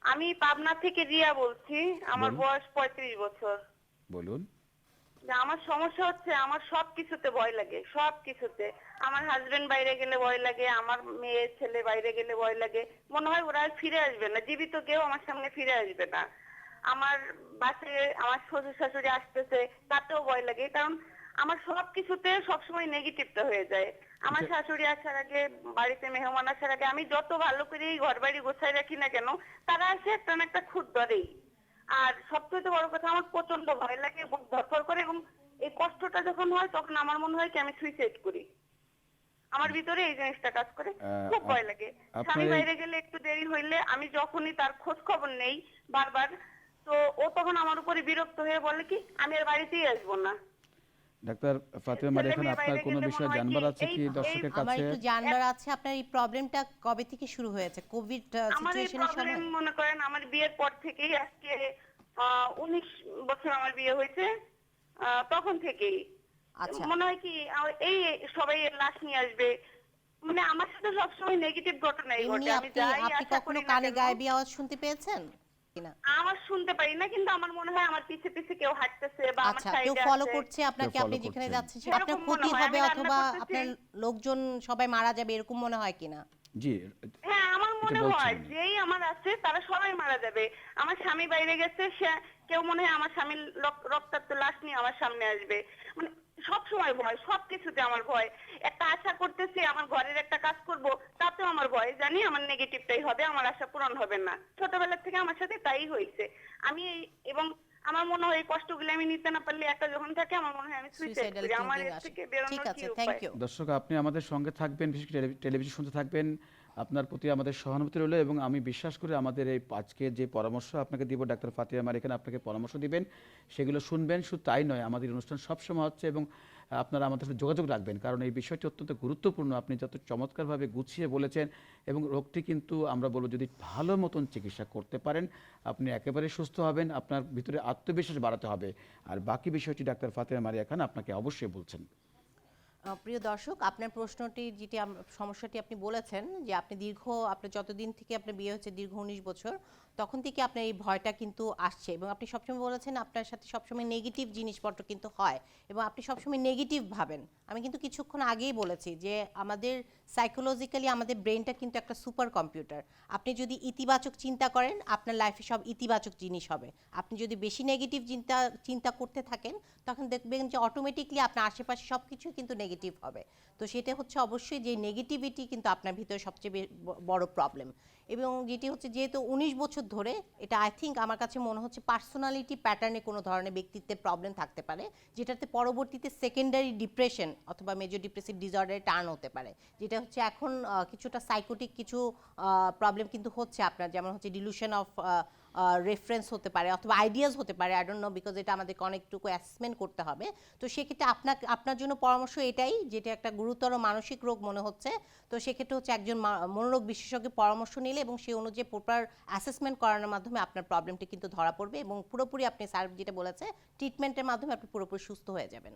আমি পাবনা থেকে রিয়া বলছি আমার বয়স পঁয়ত্রিশ বছর। বলুন। আমার সমস্যা হচ্ছে আমার সব কিছুতে ভয় লাগে সব কিছুতে আমার হাজবেন্ড বাইরে গেলে ভয় লাগে আমার মেয়ে ছেলে বাইরে গেলে ভয় লাগে। মনে হয় ওরা ফিরে আসবে না জীবিত কেউ আমার সামনে ফিরে আসবে না। আমার বাসে আমার শ্বশুর শাশুড়ি আসতেছে তাতেও ভয় লাগে। কারণ আমার সব কিছুতে সবসময় নেগেটিভটা হয়ে যায়। আমার আচ্ছা। শাশুড়ি আসার আগে বাড়িতে মেহমান আসার আগে আমি যত ভালো করেই ঘর বাড়ি গোছাই রাখি না কেন তারা এসে একটা না একটা খুদ ধরেই। আর সবচেয়ে বড় কথা আমার প্রচণ্ড ভয় লাগে বুক ধরফর করে এবং এই কষ্টটা যখন হয় তখন আমার মনে হয় কি আমি সুইসাইড করি। আমার ভিতরে এই জিনিসটা কাজ করে। খুব ভয় লাগে। স্বামী বাইরে গেলে একটু দেরি হইলে আমি যখনই তার খোঁজ খবর নেই বারবার তো ও তখন আমার উপরে বিরক্ত হয়ে বলে কি আমি আর বাড়িতেই আসব না। ডাক্তার ফাতেমা মারি এখন আপনার কোনো বিষয়ে জানবার আছে কি দর্শকের এই- আমার একটু জানবার আছে আপনার এই প্রবলেমটা কবে থেকে শুরু হয়েছে? কোভিড সিচুয়েশনের সময়? প্রবলেম মনে করেন আমার বিয়ের পর থেকেই আজকে উনিশ বছর আমার বিয়ে হয়েছে আহ, তখন থেকেই। আচ্ছা। মনে হয় কি এই সবাই লাশ নিয়ে আসবে। মানে আমার সাথে সবসময় নেগেটিভ ঘটনাই ঘটে আমি যাই আপনি কখনো কানে গায়েবী আওয়াজ শুনতে পেয়েছেন? আমার শুনতে পারি না কিন্তু আমার মনে হয় আমার পিছে পিছে কেউ হাঁটতেছে বা আমার আচ্ছা কেউ ফলো করছে আপনাকে আপনি যেখানে যাচ্ছেন আপনার ক্ষতি হবে অথবা আপনার লোকজন সবাই মারা যাবে এরকম মনে হয় কিনা? জি হ্যাঁ আমার মনে হয় যেই আমার আছে তারা সবাই মারা যাবে। আমার স্বামী বাইরে গেছে সে কেউ মনে হয় আমার স্বামীর রক- রক্তাক্ত লাশ নিয়ে আমার সামনে আসবে। মানে সব সময় ভয় সব কিছুতে আমার ভয়। একটা আশা করতেছি আমার ঘরের একটা কাজ করব তাতেও আমার ভয় জানি আমার নেগেটিভটাই হবে আমার আশা পূরণ হবে না। ছোটবেলা থেকে আমার সাথে তাই হয়েছে। আমি এবং আমার মনে হয় এই কষ্টগুলো আমি নিতে না পারলে একটা যখন থাকে আমার মনে হয় আমি সুইসাইড করি। আমার এর থেকে বেরোনোর কি উপায়? ইউ দর্শক আপনি আমাদের সঙ্গে থাকবেন বিশেষ করে টেলিভিশন শুনতে থাকবেন। আপনার প্রতি আমাদের সহানুভূতি রইল এবং আমি বিশ্বাস করি আমাদের এই আজকে যে পরামর্শ আপনাকে দিব, ডাক্তার ফাতিয়া মার এখানে আপনাকে পরামর্শ দিবেন, সেগুলো শুনবেন, শুধু তাই নয়, আমাদের অনুষ্ঠান সবসময় হচ্ছে এবং আপনারা আমাদের সাথে যোগাযোগ রাখবেন, কারণ এই বিষয়টি অত্যন্ত গুরুত্বপূর্ণ, আপনি যত চমৎকারভাবে গুছিয়ে বলেছেন এবং রোগটি কিন্তু আমরা বলব যদি ভালো মতন চিকিৎসা করতে পারেন, আপনি একেবারে সুস্থ হবেন, আপনার ভিতরে আত্মবিশ্বাস বাড়াতে হবে। আর বাকি বিষয়টি ডাক্তার ফাতেমা মারিয়া খান আপনাকে অবশ্যই বলছেন। প্রিয় দর্শক, আপনার প্রশ্নটি, যেটি সমস্যাটি আপনি বলেছেন, যে আপনি দীর্ঘ আপনার যতদিন থেকে আপনার বিয়ে হচ্ছে দীর্ঘ উনিশ বছর, তখন থেকে আপনার এই ভয়টা কিন্তু আসছে এবং আপনি সবসময় বলেছেন আপনার সাথে সবসময় নেগেটিভ জিনিসপত্র কিন্তু হয় এবং আপনি সবসময় নেগেটিভ ভাবেন। আমি কিন্তু কিছুক্ষণ আগেই বলেছি যে আমাদের সাইকোলজিক্যালি আমাদের ব্রেনটা কিন্তু একটা সুপার কম্পিউটার আপনি যদি ইতিবাচক চিন্তা করেন, আপনার লাইফে সব ইতিবাচক জিনিস হবে। আপনি যদি বেশি নেগেটিভ চিন্তা চিন্তা করতে থাকেন, তখন দেখবেন যে অটোমেটিকলি আপনার আশেপাশে সব কিছু কিন্তু নেগেটিভ হবে। তো সেটা হচ্ছে অবশ্যই যে নেগেটিভিটি কিন্তু আপনার ভিতরে সবচেয়ে বড় প্রবলেম এবং যেটি হচ্ছে যেহেতু উনিশ বছর ধরে এটা আই থিঙ্ক আমার কাছে মনে হচ্ছে পার্সোনালিটি প্যাটার্নে কোনো ধরনের ব্যক্তিত্বের প্রবলেম থাকতে পারে, যেটাতে পরবর্তীতে সেকেন্ডারি ডিপ্রেশন অথবা মেজর ডিপ্রেসিভ ডিসঅর্ডারে টার্ন হতে পারে। যেটা হচ্ছে এখন কিছুটা সাইকোটিক কিছু প্রবলেম কিন্তু হচ্ছে আপনার, যেমন হচ্ছে ডিলুশন অফ রেফারেন্স হতে পারে অথবা আইডিয়াস হতে পারে আই ডোন্ট নো বিকজ এটা আমাদেরকে অনেকটুকু অ্যাসেসমেন্ট করতে হবে। তো সেক্ষেত্রে আপনাকে, আপনার জন্য পরামর্শ এটাই, যেটা একটা গুরুতর মানসিক রোগ মনে হচ্ছে। তো সেক্ষেত্রে হচ্ছে একজন মনোরোগ বিশেষজ্ঞের পরামর্শ নিলে এবং সেই অনুযায়ী প্রপার অ্যাসেসমেন্ট করানোর মাধ্যমে আপনার প্রবলেমটি কিন্তু ধরা পড়বে এবং পুরোপুরি আপনি স্যার যেটা বলেছে ট্রিটমেন্টের মাধ্যমে আপনি পুরোপুরি সুস্থ হয়ে যাবেন।